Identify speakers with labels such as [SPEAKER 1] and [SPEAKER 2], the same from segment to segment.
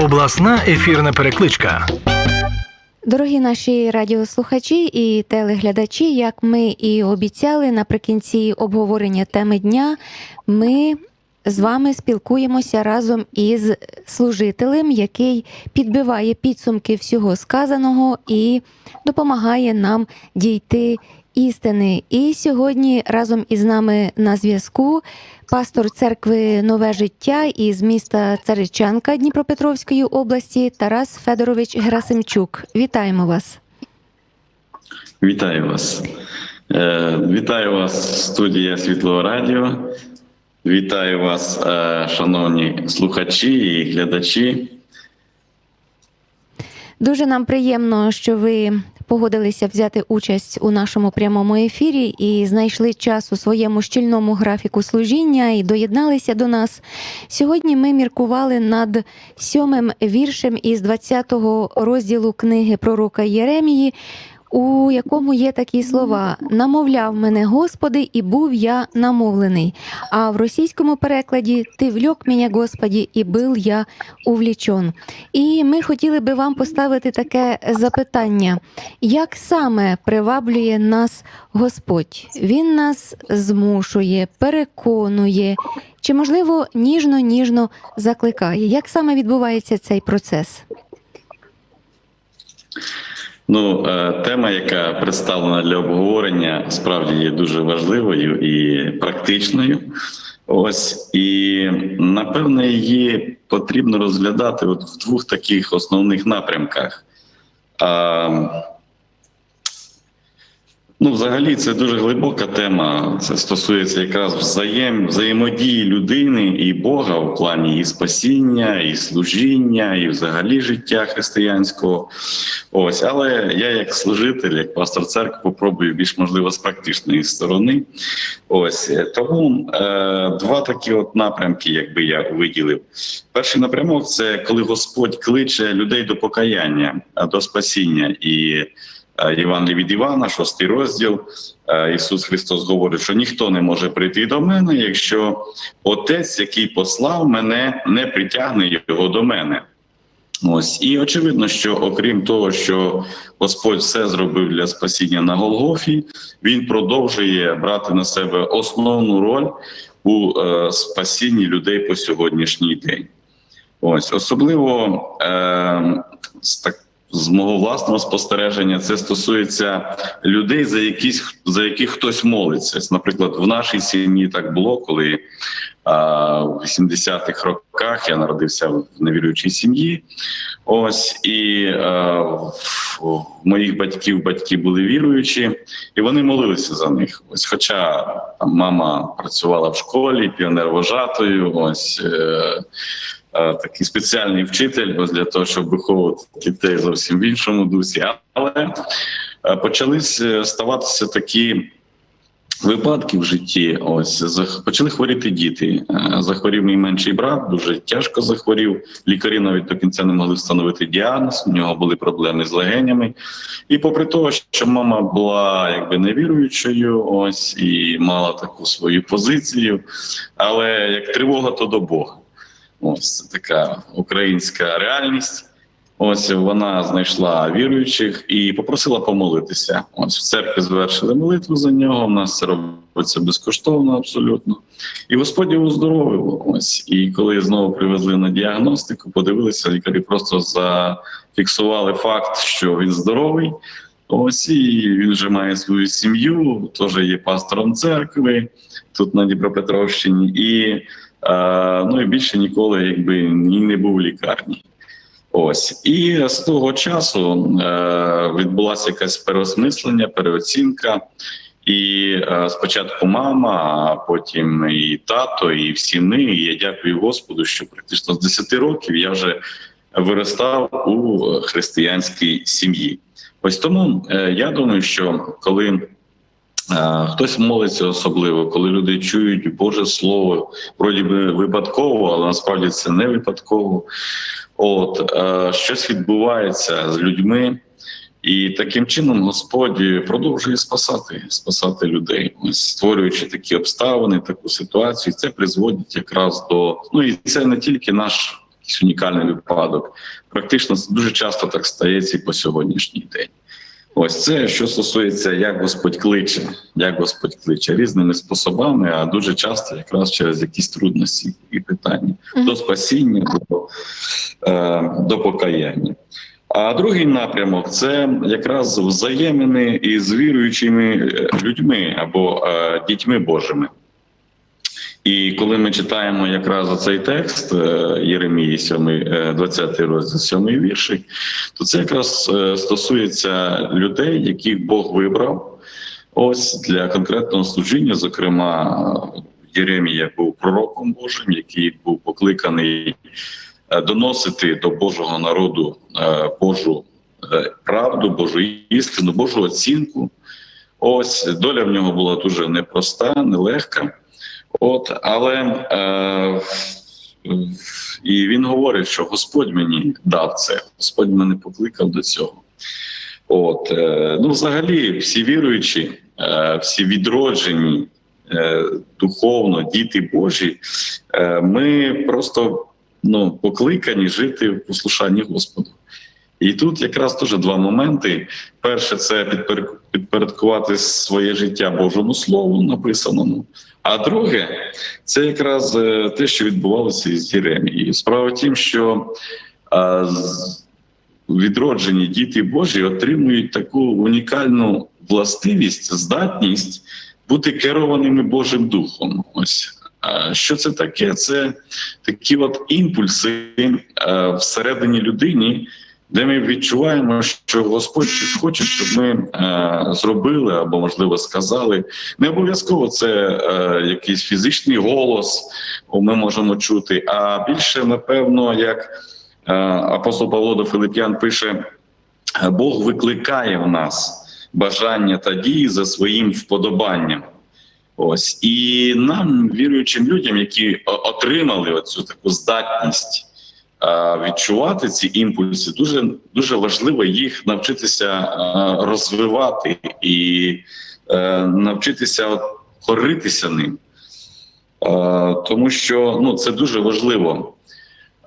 [SPEAKER 1] Обласна ефірна перекличка.
[SPEAKER 2] Дорогі наші радіослухачі і телеглядачі, як ми і обіцяли наприкінці обговорення теми дня, ми з вами спілкуємося разом із служителем, який підбиває підсумки всього сказаного і допомагає нам дійти істини. І сьогодні разом із нами на зв'язку пастор церкви Нове життя із міста Царичанка Дніпропетровської області Тарас Федорович Герасимчук. Вітаємо вас.
[SPEAKER 3] Вітаю вас. Е, Вітаю вас, студія Світлого Радіо. Вітаю вас, е, шановні слухачі і глядачі.
[SPEAKER 2] Дуже нам приємно, що ви погодилися взяти участь у нашому прямому ефірі і знайшли час у своєму щільному графіку служіння і доєдналися до нас. Сьогодні ми міркували над сьомим віршем із 20-го розділу книги пророка Єремії, у якому є такі слова: намовляв мене Господи, і був я намовлений. А в російському перекладі Ти вльок мене, Господі, і був я увлічен. І ми хотіли би вам поставити таке запитання: як саме приваблює нас Господь? Він нас змушує, переконує, чи можливо ніжно-ніжно закликає? Як саме відбувається цей процес?
[SPEAKER 3] Ну, е, тема, яка представлена для обговорення, справді є дуже важливою і практичною. Ось і напевне її потрібно розглядати от в двох таких основних напрямках. Ну, взагалі, це дуже глибока тема. Це стосується якраз взаєм, взаємодії людини і Бога в плані і спасіння, і служіння, і взагалі життя християнського. Ось, але я, як служитель, як пастор церкви, попробую більш можливо з практичної сторони. Ось тому е, два такі от напрямки, якби я виділив. Перший напрямок це коли Господь кличе людей до покаяння, до спасіння і. Євангелії від Івана, шостий розділ. Ісус Христос говорить, що ніхто не може прийти до мене, якщо Отець, який послав мене, не притягне його до мене. Ось і очевидно, що окрім того, що Господь все зробив для спасіння на Голгофі, він продовжує брати на себе основну роль у е, спасінні людей по сьогоднішній день. Ось особливо е, з так з мого власного спостереження, це стосується людей, за якісь за яких хтось молиться. Наприклад, в нашій сім'ї так було, коли а, в 80-х роках я народився в невіруючій сім'ї. Ось і а, в, моїх батьків батьки були віруючі, і вони молилися за них. Ось, хоча там мама працювала в школі, піонер вожатою, ось. Е, такий спеціальний вчитель, ось для того, щоб виховувати дітей зовсім в іншому дусі. Але почали ставатися такі. Випадки в житті, ось почали хворіти діти. Захворів мій менший брат, дуже тяжко захворів. Лікарі навіть до кінця не могли встановити діагноз. У нього були проблеми з легенями. І, попри те, що мама була якби невіруючою, ось і мала таку свою позицію, але як тривога, то до Бога. Ось це така українська реальність. Ось вона знайшла віруючих і попросила помолитися. Ось в церкві звершили молитву за нього. У нас це робиться безкоштовно, абсолютно. І Господь його оздоровив. Ось і коли знову привезли на діагностику, подивилися, лікарі просто зафіксували факт, що він здоровий. Ось і він вже має свою сім'ю, теж є пастором церкви тут на Дніпропетровщині. І ну і більше ніколи, якби не був в лікарні. Ось і з того часу е, відбулася якась переосмислення, переоцінка. І е, спочатку мама, а потім і тато, і всі ми. І я дякую Господу, що практично з 10 років я вже виростав у християнській сім'ї. Ось тому е, я думаю, що коли Хтось молиться особливо, коли люди чують Боже Слово, вроді би випадково, але насправді це не випадково. От щось відбувається з людьми, і таким чином Господь продовжує спасати, спасати людей, створюючи такі обставини, таку ситуацію. Це призводить якраз до ну і це не тільки наш унікальний випадок. Практично дуже часто так стається і по сьогоднішній день. Ось це що стосується, як Господь кличе, як Господь кличе різними способами, а дуже часто якраз через якісь трудності і питання до спасіння, до, е, до покаяння. А другий напрямок це якраз взаємини із віруючими людьми або е, дітьми Божими. І коли ми читаємо якраз цей текст е, Єремії 7, е, 20 розділ 7 віршик, то це якраз е, стосується людей, яких Бог вибрав ось для конкретного служіння. Зокрема, Єремія був пророком Божим, який був покликаний е, доносити до Божого народу е, Божу е, правду, Божу істину, Божу оцінку. Ось доля в нього була дуже непроста, нелегка. От, але е, і він говорить, що Господь мені дав це, Господь мене покликав до цього. От, е, ну, взагалі, всі віруючі, е, всі відроджені е, духовно, діти Божі, е, ми просто ну, покликані жити в послушанні Господу. І тут якраз теж два моменти. Перше, це підпорядкувати своє життя Божому Слову, написаному. А друге, це якраз е, те, що відбувалося із Єремією. Справа в тім, що відроджені діти Божі отримують таку унікальну властивість, здатність бути керованими Божим Духом. Ось що це таке? Це такі от імпульси е, всередині людині, де ми відчуваємо, що Господь хоче, щоб ми е, зробили або, можливо, сказали. Не обов'язково це е, якийсь фізичний голос, ми можемо чути, а більше, напевно, як е, апостол Павло до Филип'ян пише: Бог викликає в нас бажання та дії за своїм вподобанням. Ось і нам, віруючим людям, які отримали оцю таку здатність е, відчувати ці імпульси, дуже дуже важливо їх навчитися е, розвивати і е, навчитися коритися ним. Е, Тому що ну, це дуже важливо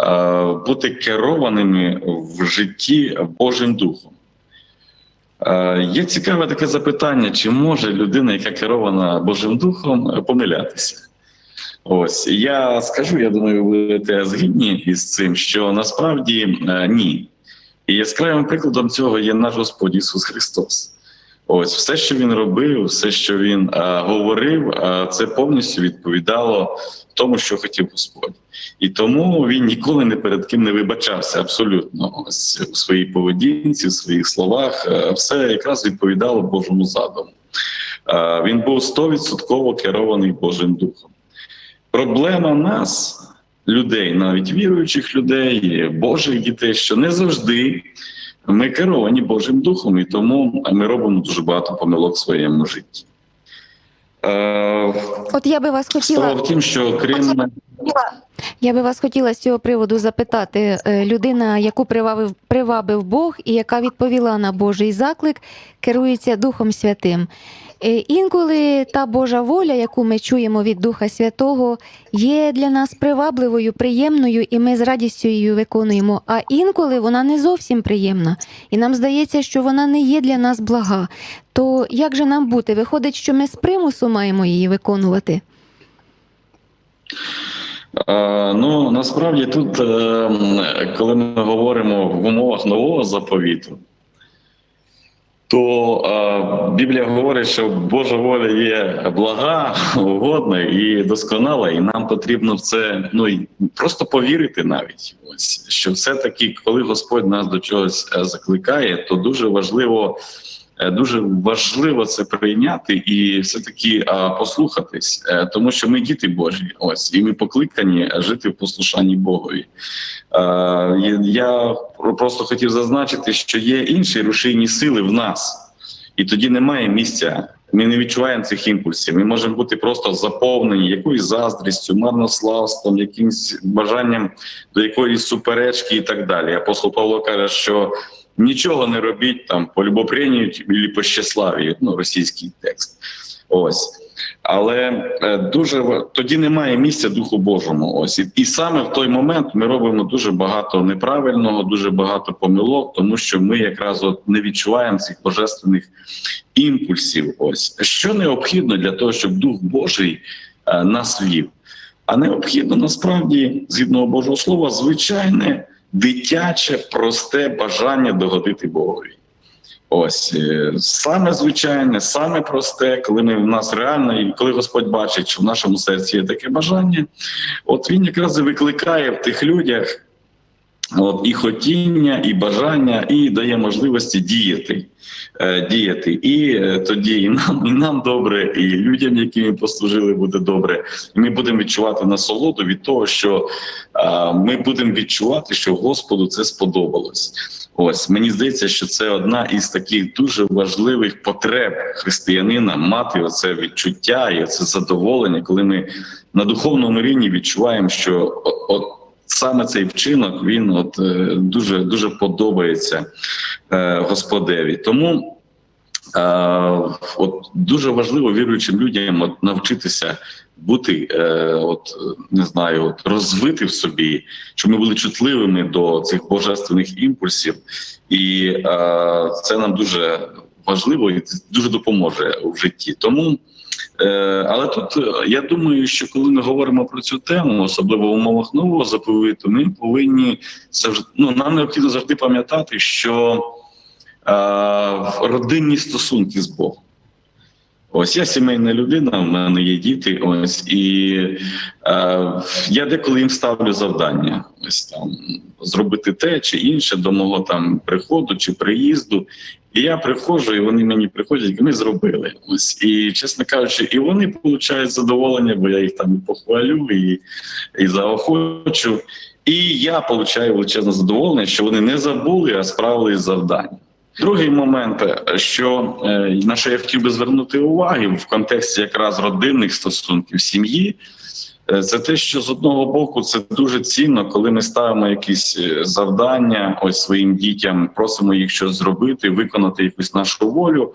[SPEAKER 3] е, бути керованими в житті Божим Духом. Е, Є цікаве таке запитання: чи може людина, яка керована Божим Духом, е, помилятися? Ось я скажу, я думаю, ви будете згідні із цим, що насправді е, ні. І яскравим прикладом цього є наш Господь Ісус Христос. Ось все, що він робив, все, що він е, говорив, е, це повністю відповідало тому, що хотів Господь. І тому він ніколи не перед ким не вибачався абсолютно. Ось у своїй поведінці, в своїх словах, е, все якраз відповідало Божому задуму. Е, Він був стовідсотково керований Божим Духом. Проблема нас, людей, навіть віруючих людей, Божих дітей, що не завжди ми керовані Божим Духом, і тому ми робимо дуже багато помилок в своєму житті. Е,
[SPEAKER 2] От я би вас
[SPEAKER 3] Справа
[SPEAKER 2] хотіла.
[SPEAKER 3] в тім, що крім
[SPEAKER 2] Я би вас хотіла з цього приводу запитати. е, Людина, яку привабив, привабив Бог і яка відповіла на Божий заклик, керується Духом Святим. Е, Інколи та Божа воля, яку ми чуємо від Духа Святого, є для нас привабливою, приємною, і ми з радістю її виконуємо. А інколи вона не зовсім приємна, і нам здається, що вона не є для нас блага. То як же нам бути? Виходить, що ми з примусу маємо її виконувати.
[SPEAKER 3] Е, Ну насправді тут, е, коли ми говоримо в умовах нового заповіту, то е, Біблія говорить, що Божа воля є блага, угодна і досконала, і нам потрібно в це ну просто повірити навіть. Ось що все-таки, коли Господь нас до чогось е, закликає, то дуже важливо. Е, Дуже важливо це прийняти і все таки послухатись, е, тому що ми діти Божі, ось і ми покликані жити в послушанні Богові. Е, Я просто хотів зазначити, що є інші рушійні сили в нас, і тоді немає місця. Ми не відчуваємо цих імпульсів. Ми можемо бути просто заповнені якоюсь заздрістю, марнославством, якимось бажанням до якоїсь суперечки і так далі. Апостол Павло каже, що нічого не робіть там по любопренню або по щаславі, ну російський текст. Ось. Але е, дуже тоді немає місця Духу Божому. Ось і, і саме в той момент ми робимо дуже багато неправильного, дуже багато помилок, тому що ми якраз от не відчуваємо цих божественних імпульсів. Ось що необхідно для того, щоб Дух Божий е, нас вів. А необхідно насправді, згідно Божого Слова, звичайне дитяче, просте бажання догодити Богові. Ось е, саме звичайне, саме просте, коли ми в нас реально, і коли Господь бачить, що в нашому серці є таке бажання, от він якраз і викликає в тих людях от, і хотіння, і бажання, і дає можливості діяти. Е, діяти. І е, тоді і нам, і нам добре, і людям, які ми послужили, буде добре. І ми будемо відчувати насолоду від того, що е, ми будемо відчувати, що Господу це сподобалось. Ось мені здається, що це одна із таких дуже важливих потреб християнина мати оце відчуття і це задоволення, коли ми на духовному рівні відчуваємо, що от саме цей вчинок він от е, дуже дуже подобається е, Господеві. Тому е, от дуже важливо віруючим людям от, навчитися бути, от не знаю, от розвити в собі, щоб ми були чутливими до цих божественних імпульсів, і це нам дуже важливо і дуже допоможе в житті. Тому. Е, Але тут е, я думаю, що коли ми говоримо про цю тему, особливо в умовах нового заповіту, ми повинні завжди ну нам необхідно завжди пам'ятати, що е, родинні стосунки з Богом. Ось я сімейна людина, в мене є діти. Ось і е, я деколи їм ставлю завдання. Ось там зробити те чи інше до мого там приходу чи приїзду. І я приходжу, і вони мені приходять, і ми зробили. Ось і чесно кажучи, і вони отримують задоволення, бо я їх там і похвалю, і, і заохочу. І я отримую величезне задоволення, що вони не забули, а справили завдання. Другий момент, що е, на що я хотів би звернути увагу в контексті якраз родинних стосунків сім'ї, е, це те, що з одного боку це дуже цінно, коли ми ставимо якісь е, завдання ось своїм дітям, просимо їх щось зробити, виконати якусь нашу волю,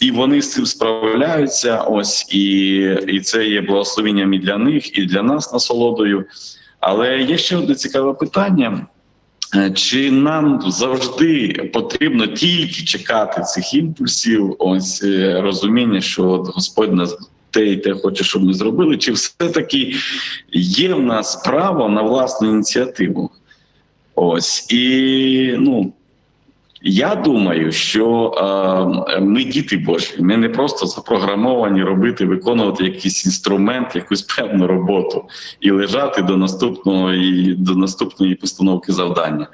[SPEAKER 3] і вони з цим справляються. Ось і, і це є благословенням і для них, і для нас насолодою. Але є ще одне цікаве питання. Е, Чи нам завжди потрібно тільки чекати цих імпульсів, ось е, розуміння, що от Господь нас те і те хоче, щоб ми зробили, чи все-таки є в нас право на власну ініціативу? Ось і ну. Я думаю, що е, ми діти Божі, ми не просто запрограмовані робити, виконувати якийсь інструмент, якусь певну роботу і лежати до наступного до наступної постановки завдання.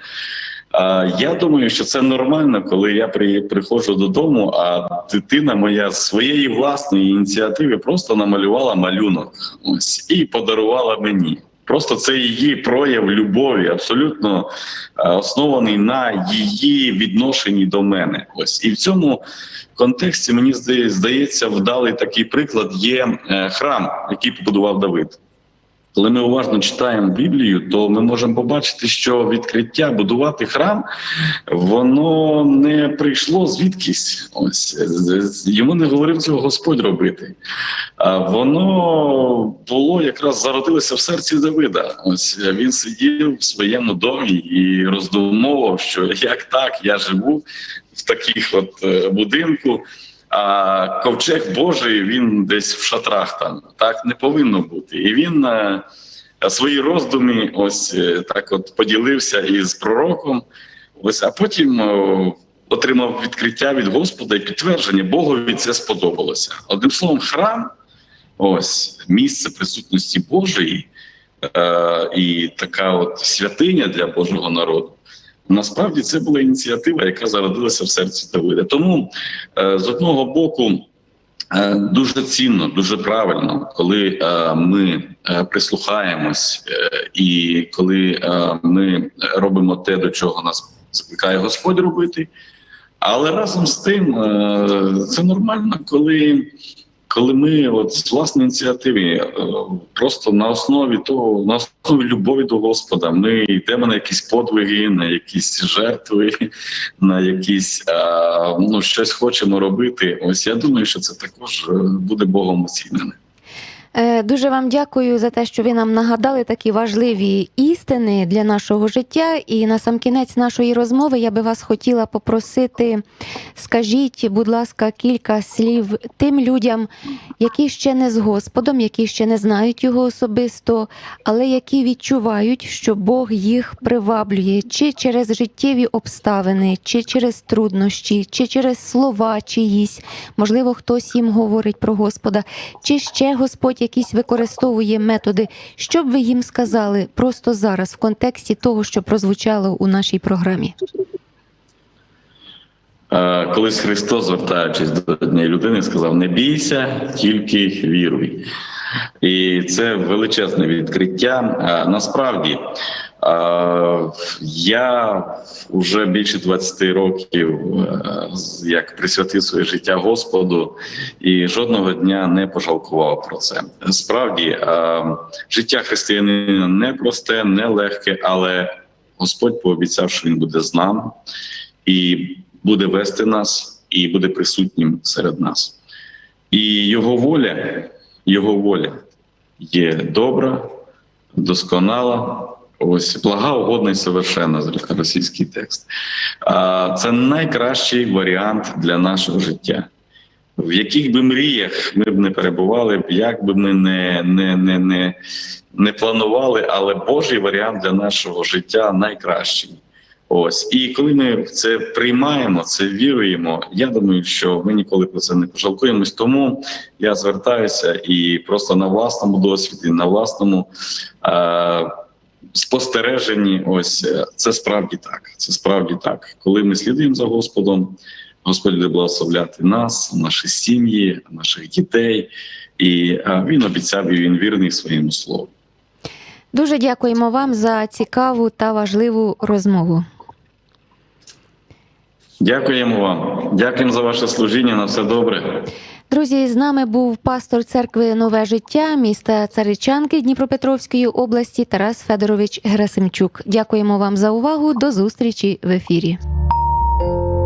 [SPEAKER 3] Е, я думаю, що це нормально, коли я при, приходжу додому, а дитина моя з своєї власної ініціативи просто намалювала малюнок ось і подарувала мені. Просто це її прояв любові, абсолютно е, оснований на її відношенні до мене. Ось і в цьому контексті мені здається, вдалий такий приклад є е, храм, який побудував Давид. Коли ми уважно читаємо Біблію, то ми можемо побачити, що відкриття будувати храм воно не прийшло звідкись. Ось йому не говорив цього Господь робити. А воно було якраз зародилося в серці Давида. Ось він сидів в своєму домі і роздумовував, що як так я живу в таких от е, будинку. А ковчег Божий він десь в шатрах там так не повинно бути. І він е, свої роздуми ось е, так от поділився із пророком. Ось, а потім отримав відкриття від Господа і підтвердження, Богові це сподобалося. Одним словом, храм, ось місце присутності Божої е, і така от святиня для Божого народу. Насправді це була ініціатива, яка зародилася в серці Давида. Тому е, з одного боку. е, Дуже цінно, дуже правильно, коли е, ми прислухаємось, і коли ми робимо те, до чого нас закликає Господь робити. Але разом з тим це нормально, коли, коли ми от з власної ініціативи, е, просто на основі того, на основі любові до Господа, ми йдемо на якісь подвиги, на якісь жертви, на якісь е, ну щось хочемо робити. Ось я думаю, що це також е, буде Богом оцінене.
[SPEAKER 2] Е, Дуже вам дякую за те, що ви нам нагадали такі важливі істини для нашого життя. І на сам кінець нашої розмови я би вас хотіла попросити, скажіть, будь ласка, кілька слів тим людям, які ще не з Господом, які ще не знають його особисто, але які відчувають, що Бог їх приваблює чи через життєві обставини, чи через труднощі, чи через слова чиїсь. Можливо, хтось їм говорить про Господа, чи ще Господь якісь використовує методи. Що б ви їм сказали просто зараз в контексті того, що прозвучало у нашій програмі?
[SPEAKER 3] Е, Колись Христос, звертаючись до однієї людини, сказав: Не бійся, тільки віруй. І це величезне відкриття. Е, Насправді, я вже більше 20 років е, як присвятив своє життя Господу і жодного дня не пожалкував про це. Справді, е, життя християнина непросте, нелегке, але Господь пообіцяв, що він буде з нами і буде вести нас, і буде присутнім серед нас. І його воля, його воля є добра, досконала. Ось блага, угодна і совершенна російський текст. А це найкращий варіант для нашого життя. В яких би мріях ми б не перебували, як би ми не, не, не, не, не планували, але Божий варіант для нашого життя найкращий. Ось і коли ми це приймаємо, це віруємо. Я думаю, що ми ніколи про це не пожалкуємось. Тому я звертаюся і просто на власному досвіді, на власному е- спостереженні. Ось е, це справді так. Це справді так. Коли ми слідуємо за Господом, Господь буде благословляти нас, наші сім'ї, наших дітей, і е, він обіцяв, і він вірний своєму слову.
[SPEAKER 2] Дуже дякуємо вам за цікаву та важливу розмову.
[SPEAKER 3] Дякуємо вам, дякуємо за ваше служіння. На все добре.
[SPEAKER 2] Друзі, з нами був пастор церкви Нове життя міста Царичанки Дніпропетровської області Тарас Федорович Герасимчук. Дякуємо вам за увагу. До зустрічі в ефірі.